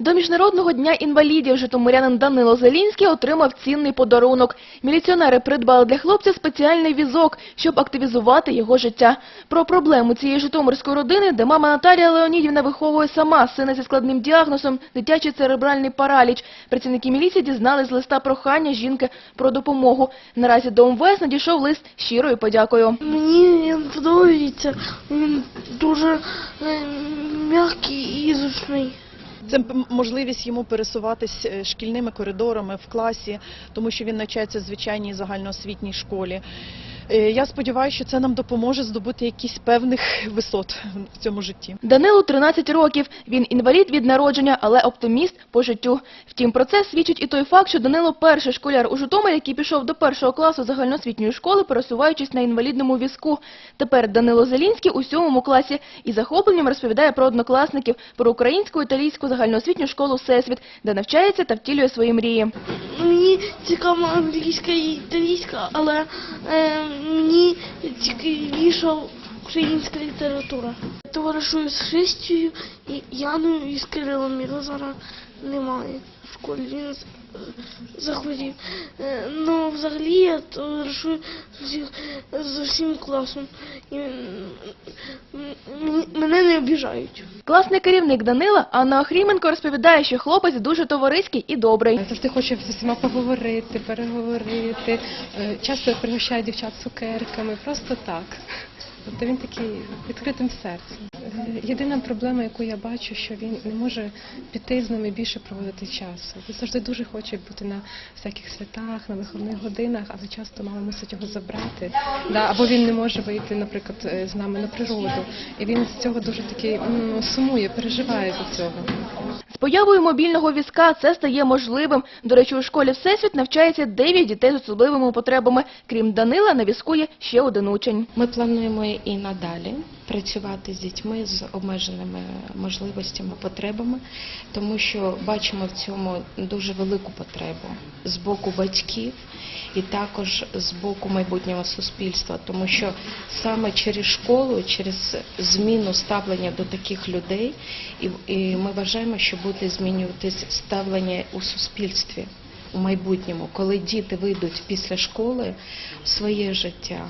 До Міжнародного дня інвалідів житомирянин Данило Зелінський отримав цінний подарунок. Міліціонери придбали для хлопця спеціальний візок, щоб активізувати його життя. Про проблему цієї житомирської родини, де мама Наталія Леонідівна виховує сама сина зі складним діагнозом – дитячий церебральний параліч. Працівники міліції дізнались з листа прохання жінки про допомогу. Наразі до МВС надійшов лист щирою подякою. Мені він подобається, він дуже е, м'який і зручний. Це можливість йому пересуватись е, шкільними коридорами в класі, тому що він навчається в звичайній загальноосвітній школі. Е, Я сподіваюся, що це нам допоможе здобути якісь певних висот в цьому житті. Данилу 13 років. Він інвалід від народження, але оптиміст по життю. Втім, про це свідчить і той факт, що Данило – перший школяр у Житомирі, який пішов до першого класу загальноосвітньої школи, пересуваючись на інвалідному візку. Тепер Данило Зелінський у сьомому класі і захопленням розповідає про однокласників, про українську, італійську загальноосвітню школу «Всесвіт», де навчається та втілює свої мрії. Мені цікава англійська і італійська, але е, мені цікавіша українська література. Товаришую з Христією і Яною і з Кирилом. Його зараз немає школі. Він захворів. Е, ну, взагалі я товаришую з, усім класом. І, мене не обіжають. Класний керівник Данила, Анна Охріменко, розповідає, що хлопець дуже товариський і добрий. Завжди хоче з усіма поговорити, переговорити. Е, Часто пригощає дівчат цукерками, просто так. Тобто він такий відкритим серцем. Єдина проблема, яку я бачу, що він не може піти з нами більше проводити часу. Він завжди дуже хоче бути на всяких святах, на виховних годинах, але часто мама мусить його забрати. Або він не може вийти, наприклад, е, з нами на природу. І він з цього дуже такий сумує, переживає за цього. З появою мобільного візка це стає можливим. До речі, у школі «Всесвіт» навчається 9 дітей з особливими потребами. Крім Данила, на візку є ще один учень. Ми плануємо і надалі працювати з дітьми з обмеженими можливостями, потребами, тому що бачимо в цьому дуже велику потребу з боку батьків і також з боку майбутнього суспільства, тому що саме через школу, через зміну ставлення до таких людей, і, ми вважаємо, що буде змінюватись ставлення у суспільстві. У майбутньому, коли діти вийдуть після школи в своє життя,